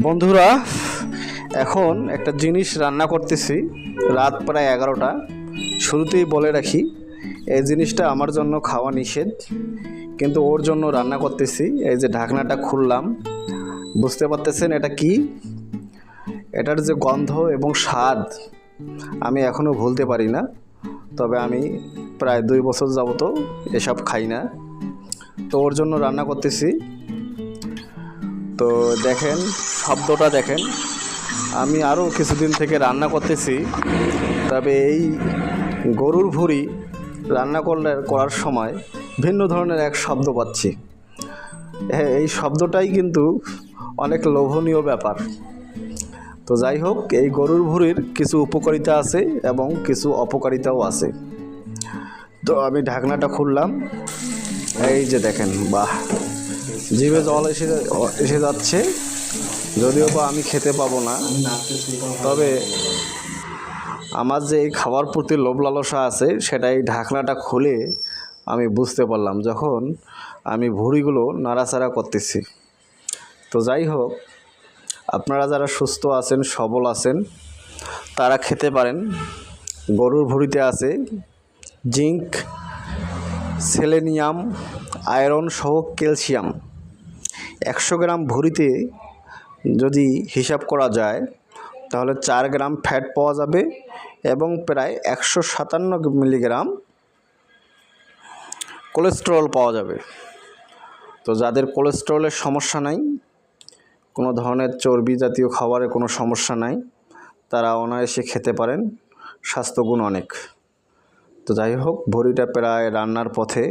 বন্ধুরা, এখন একটা জিনিস রান্না করতেছি। রাত প্রায় এগারোটা। শুরুতেই বলে রাখি, এই জিনিসটা আমার জন্য খাওয়া নিষেধ, কিন্তু ওর জন্য রান্না করতেছি। এই যে ঢাকনাটা খুললাম, বুঝতে পারতেছেন এটা কি? এটার যে গন্ধ এবং স্বাদ, আমি এখনও ভুলতে পারি না। তবে আমি প্রায় দুই বছর যাবত এসব খাই না। তো ওর জন্য রান্না করতেছি। তো দেখেন, শব্দটা দেখেন। আমি আরও কিছুদিন থেকে রান্না করতেছি। তবে এই গরুর ভুঁড়ি রান্না করলে করার সময় ভিন্ন ধরনের এক শব্দ পাচ্ছি। হ্যাঁ এই শব্দটাই কিন্তু অনেক লোভনীয় ব্যাপার। তো যাই হোক, এই গরুর ভুঁড়ির কিছু উপকারিতা আছে এবং কিছু অপকারিতাও আছে। তো আমি ঢাকনাটা খুললাম। এই যে দেখেন, বাহ! জিভে জল এসে এসে যাচ্ছে। যদিও বা আমি খেতে পাবো না, তবে আমার যে এই খাবার প্রতি লোভ লালসা আছে সেটা এই ঢাকনাটা খুলে আমি বুঝতে পারলাম যখন আমি ভুঁড়িগুলো নাড়াচাড়া করতেছি। তো যাই হোক, আপনারা যারা সুস্থ আছেন, সবল আছেন, তারা খেতে পারেন। গরুর ভুঁড়িতে আছে জিঙ্ক সেলেনিয়াম, আয়রন সহ ক্যালসিয়াম। একশো গ্রাম ভুঁড়িতে যদি হিসাব করা যায়, তাহলে চার গ্রাম ফ্যাট পাওয়া যাবে এবং প্রায় একশো সাতান্ন মিলিগ্রাম কোলেস্টেরল পাওয়া যাবে। তো যাদের কোলেস্টেরলের সমস্যা নাই, কোনো ধরনের চর্বি জাতীয় খাবারের কোনো সমস্যা নাই, তারা অনায়াসে খেতে পারেন, স্বাস্থ্যগুণ অনেক। তো যাই হোক ভরিটা প্রায় রান্নার পথে।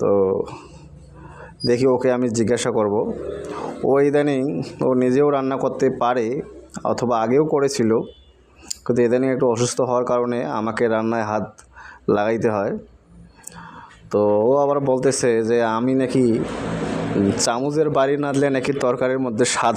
তো দেখি ওকে আমি জিজ্ঞাসা করব। ও ইদানিং ও নিজেও রান্না করতে পারে অথবা আগেও করেছিল। কিন্তু ইদানিং একটু অসুস্থ হওয়ার কারণে আমাকে রান্নায় হাত লাগাইতে হয়। তো ও আবার বলতেছে যে, আমি নাকি চামচের বাড়ি নাড়লে নাকি তরকারির মধ্যে স্বাদ